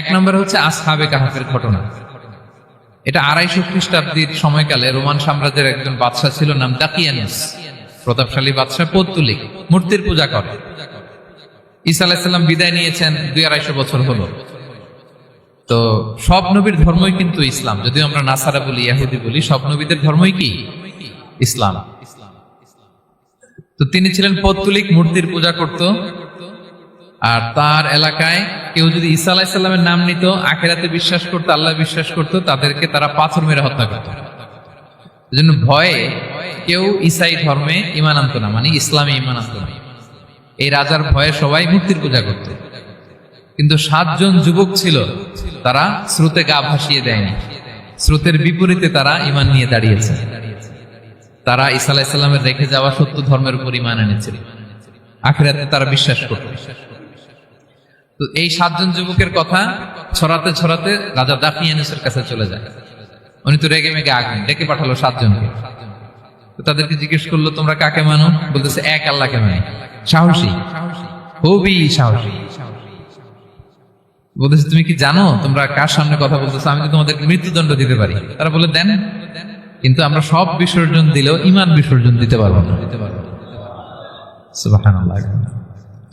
এক নম্বরে হচ্ছে আসহাবে কাহাফের ঘটনা। এটা আড়াইশো খ্রিস্টাব্দীর সময়কালে রোমান সাম্রাজ্যের একজন বাদশাহ ছিল নাম দাকিয়ানুস প্রতাপশালী বাদশাহ পৌত্তলিক, মূর্তির পূজা করে। ঈসা আলাহিসাল্লাম বিদায় নিয়েছেন দুই আড়াইশো বছর হলো। তো সব নবীর ধর্মই কিন্তু ইসলাম। যদিও আমরা নাসারা বলি, ইয়াহুদি বলি, সব নবীদের ধর্মই কি? ইসলাম। তো তিনি ছিলেন পৌত্তলিক, মূর্তির পূজা করত। আর তার এলাকায় কেউ যদি ঈসা আলাহিসাল্লামের নাম নিত, আখেরাতে বিশ্বাস করতো, আল্লাহ বিশ্বাস করতো, তাদেরকে তারা পাথর মেরে হত্যা করত। এজন্য ভয়ে কেউ ইসাই ধর্মে ইমান আনতো না মানে ইসলামে ইমান আনতো না। এই রাজার ভয়ে সবাই মূর্তির পূজা করত। কিন্তু সাতজন যুবক ছিল, তারা স্রোতে গা ভাসিয়ে দেয়নি। স্রোতের বিপরীতে তারা ইমান নিয়ে দাঁড়িয়েছে। তারা ঈসা আলাহিসাল্লামের রেখে যাওয়া সত্য ধর্মের উপর ইমান এনেছিল আখেরাতে তারা বিশ্বাস করত। তো এই সাতজন যুবকের কথা ছড়াতে ছড়াতে রাজা দাকিয়ানুসের কাছে চলে যায়। উনি তো রেগে মেগে আগুন ডেকে পাঠালো সাতজনকে। তাদেরকে জিজ্ঞেস করল, তোমরা কাকে মানো? বলতেছে, এক আল্লাহকে মানে। সাহসী। খুবই সাহসী। বলতেছে, তুমি কি জানো তোমরা কার সামনে কথা বলতেছো? আমি তো তোমাদেরকে মৃত্যুদণ্ড দিতে পারি। তারা বলে, দেন। কিন্তু আমরা সব বিসর্জন দিলেও ইমান বিসর্জন দিতে পারব না। দিতে পারব না।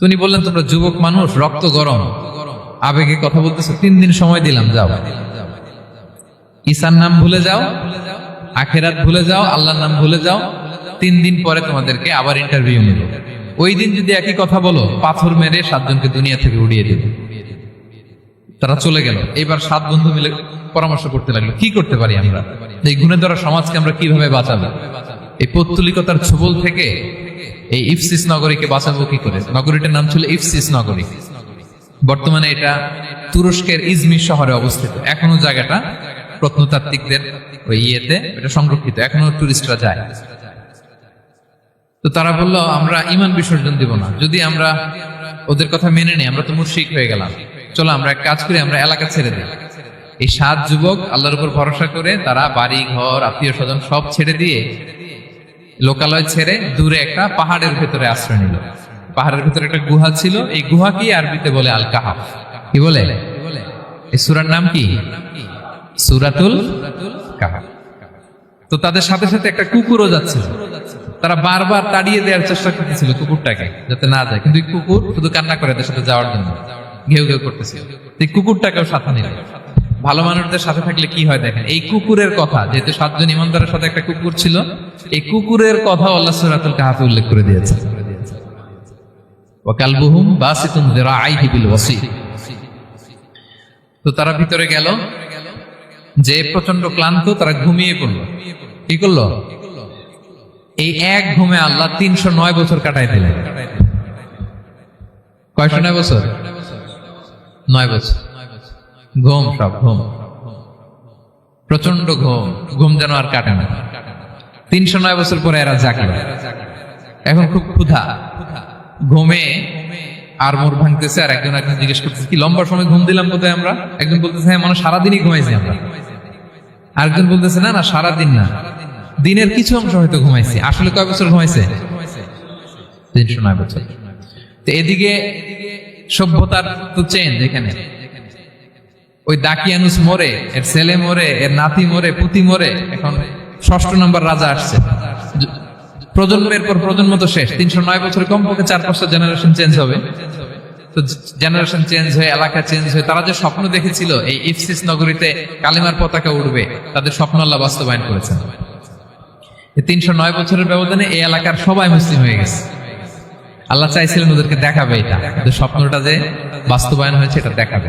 সুবহানাল্লাহ। তো উনি বললেন, তোমরা যুবক মানুষ, রক্ত গরম। আবেগে কথা বলতেছো, তিন দিন সময় দিলাম, যাও। ঈসার নাম ভুলে যাও, আখেরাত ভুলে যাও, আল্লাহর নাম ভুলে যাও, তিন দিন পরে তোমাদেরকে আবার ইন্টারভিউ নেব। ওই দিন যদি একই কথা বলো, পাথর মেরে সাতজনকে দুনিয়া থেকে উড়িয়ে দেবে। তারা চলে গেল। এবার সাত বন্ধু মিলে পরামর্শ করতে লাগল, কি করতে পারি আমরা? এই গুণে ধরা সমাজকে আমরা কীভাবে বাঁচাবো? এই পৌত্তলিকতার ছবল থেকে এই ইফসিস নগরীকে বাঁচাবো কি করে? নগরীটার নাম ছিল ইফসিস নগরী। বর্তমানে এটা তুরস্কের ইজমির শহরে অবস্থিত। এখনও জায়গাটা প্রত্নতাত্ত্বিকদের ওই ইয়েতে এটা সংরক্ষিত। এখনও টুরিস্টরা যায়। তো তারা বলল, আমরা ইমান বিসর্জন দিব না। যদি আমরা ওদের কথা মেনে নিই, আমরা তো মুর্শিক হয়ে গেলাম। চলো আমরা এক কাজ করি, আমরা এলাকা ছেড়ে দিই। এই সাত যুবক আল্লাহর উপর ভরসা করে তারা বাড়ি, ঘর, আত্মীয় স্বজন সব ছেড়ে দিয়ে লোকালয় ছেড়ে দূরে একটা পাহাড়ের ভেতরে আশ্রয় নিল। পাহাড়ের ভেতরে একটা গুহা ছিল। এই গুহা কি আরবিতে বলে আল কাহাফ কি বলে? এই সুরার নাম কি? সুরাতুল কাহাফ। তো তাদের সাথে সাথে একটা কুকুরও যাচ্ছিল। তারা বারবার তাড়িয়ে দেওয়ার চেষ্টা করতেছিল কুকুরটাকে, যাতে না যায়। কিন্তু কুকুর শুধু কান্না করে এদের সাথে যাওয়ার জন্য। ঘেউ ঘেউ করতেছিল। এই কুকুরটাকেও সাথে নিল। ভালো মানুষদের সাথে থাকলে কি হয় দেখেন? এই কুকুরের কথা, যেহেতু সাতজন ইমানদারের সাথে একটা কুকুর ছিল এই কুকুরের কথা আল্লাহ সুরাতুল কাহাফে উল্লেখ করে দিয়েছে। ওয়াকালবুহুম বাসিতুন যিরাআইহি বিল ওয়াসি। তো তারা ভিতরে গেল, যে প্রচণ্ড ক্লান্ত, তারা ঘুমিয়ে পড়ল। কি এই এক ঘুমে আল্লাহ তিনশো নয় বছর কাটাই দিলেন। কয়শো নয় বছর? নয় বছর। ঘুম সব, ঘুম। প্রচণ্ড ঘুম ঘুম যেন আর কাটে না। তিনশো নয় বছর পরে এরা জাগলো। এখন খুব ক্ষুধা। ঘুমে আর মোর ভাঙতেছে আর একজন একজন জিজ্ঞেস করতেছে, কি লম্বা সময় ঘুম দিলাম কোথায় আমরা? একজন বলতেছে হ্যাঁ মানে সারাদিনই ঘুমাইছি আমরা। আরেকজন বলতেছে, না না, সারাদিন না। দিনের কিছু অংশ হয়তো ঘুমাইছি। আসলে কয় বছর ঘুমাইছে? তিনশো নয় বছর। তো এদিকে সভ্যতার তো চেঞ্জ এখানে। ওই দাকিয়ানুস মরে, এর ছেলে মরে, এর নাতি মরে, পুতি মরে, এখন ষষ্ঠ নম্বর রাজা আসছে। প্রজন্মের পর প্রজন্ম তো শেষ। তিনশো নয় বছরে কমপক্ষে চার পাঁচটা জেনারেশন চেঞ্জ হবে। তো জেনারেশন চেঞ্জ হয়ে, এলাকা চেঞ্জ হয়ে, তারা যে স্বপ্ন দেখেছিল, এই ইফসিস নগরীতে কালিমার পতাকা উঠবে তাদের স্বপ্ন আল্লাহ বাস্তবায়ন করেছেন। তিনশো নয় বছরের ব্যবধানে এই এলাকার সবাই মুসলিম হয়ে গেছে। আল্লাহ চাইছিলেন ওদেরকে দেখাবে এটা। স্বপ্নটা যে বাস্তবায়ন হয়েছে, এটা দেখাবে।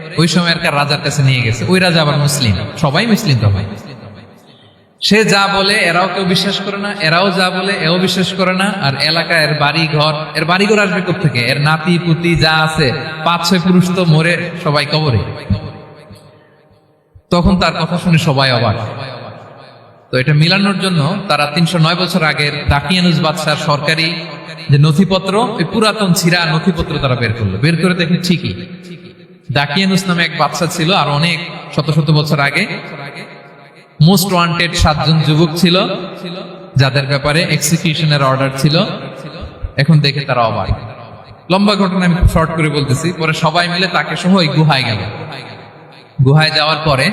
ওই সময়কার রাজার কাছে নিয়ে গেছে। ওই রাজা আবার মুসলিম। সবাই মুসলিম তো হয় সে যা বলে, এরাও কেউ বিশ্বাস করে না, এরাও যা বলে, এও বিশ্বাস করে না। আর এলাকা এর বাড়ি ঘর এর বাড়ি ঘর আসবে থেকে এর নাতি, পুতি যা আছে, পাঁচ, ছয় পুরুষ তো মরে সবাই কবরে। তখন তার কথা শুনে সবাই অবাক। তো এটা মিলানোর জন্য তারা তিনশো নয় বছর আগের দাকিয়ানুজ বাদশার সরকারি যে নথিপত্র, ওই পুরাতন ছিঁড়া নথিপত্র তারা বের করল। বের করে দেখে ঠিকই। দাকিয়ানুস নামে এক বাচ্চা ছিল, আর অনেক শত শত বছর আগে মোস্ট ওয়ান্টেড সাতজন যুবক ছিল, যাদের ব্যাপারে এক্সিকিউশনের অর্ডার ছিল। এখন দেখে তারা অবাক। লম্বা ঘটনা আমি শর্ট করে বলতেছি, পরে সবাই মিলে তাকে সহ ওই গুহায় গেল। গুহায় যাওয়ার পরে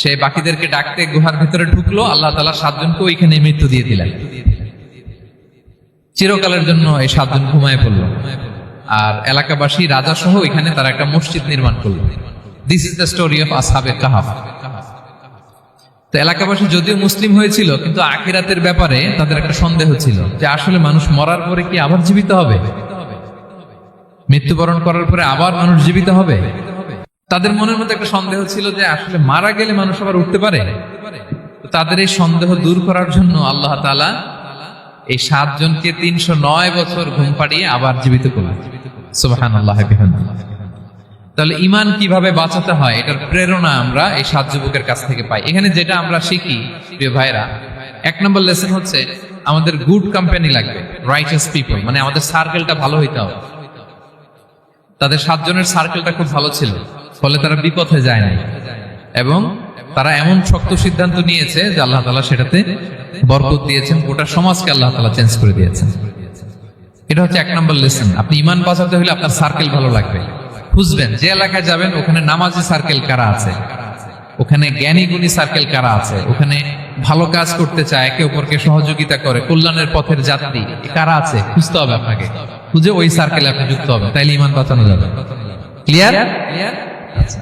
সে বাকিদেরকে ডাকতে গুহার ভিতরে ঢুকলো, আল্লাহ তালা সাতজনকে ওইখানে মৃত্যু দিয়ে দিলেন। চিরকালের জন্য এই সাতজন ঘুমায় পড়ল। আর এলাকাবাসী রাজা সহ এখানে তারা একটা মসজিদ নির্মাণ করল। This is the story of আসহাবে কাহাফ তো এলাকাবাসী যদিও মুসলিম হয়েছিল, কিন্তু আখিরাতের ব্যাপারে তাদের একটা সন্দেহ ছিল যে আসলে মানুষ মরার পরে কি আবার জীবিত হবে? মৃত্যুবরণ করার পরে আবার মানুষ জীবিত হবে? তাদের মনের মধ্যে একটা সন্দেহ ছিল যে আসলে মারা গেলে মানুষ আবার উঠতে পারে? তাদের এই সন্দেহ দূর করার জন্য আল্লাহ তালা এই সাতজনকে তিনশো নয় বছর ঘুম পাড়িয়ে আবার জীবিত করলেন। সুবাহান আল্লাহ তাহলে ইমান কীভাবে বাঁচাতে হয় এটার প্রেরণা আমরা এই সাত যুবকের কাছ থেকে পাই। এখানে যেটা আমরা শিখি প্রিয় ভাইরা এক নম্বর লেসন হচ্ছে আমাদের গুড কোম্পানি লাগবে রাইটাস পিপল মানে আমাদের সার্কেলটা ভালো হইতে হবে। তাদের সাতজনের সার্কেলটা খুব ভালো ছিল ফলে তারা বিপথে যায় নাই। এবং তারা এমন শক্ত সিদ্ধান্ত নিয়েছে যে আল্লাহ তালা সেটাতে বরকত দিয়েছেন গোটা সমাজকে আল্লাহ তালা চেঞ্জ করে দিয়েছেন। এটা হচ্ছে এক নম্বর লেসন আপনি ইমান বাঁচাতে হলে আপনার সার্কেল ভালো লাগবে। খুঁজবেন যে এলাকায় যাবেন ওখানে নামাজি সার্কেল কারা আছে? ওখানে জ্ঞানী গুণী সার্কেল কারা আছে? ওখানে ভালো কাজ করতে চায় একে অপরকে সহযোগিতা করে কল্যাণের পথের যাত্রী কারা আছে? খুঁজতে হবে আপনাকে। খুঁজে ওই সার্কেলে আপনি যুক্ত হবে তাইলে ইমান বাঁচানো যাবে। ক্লিয়ার আচ্ছা।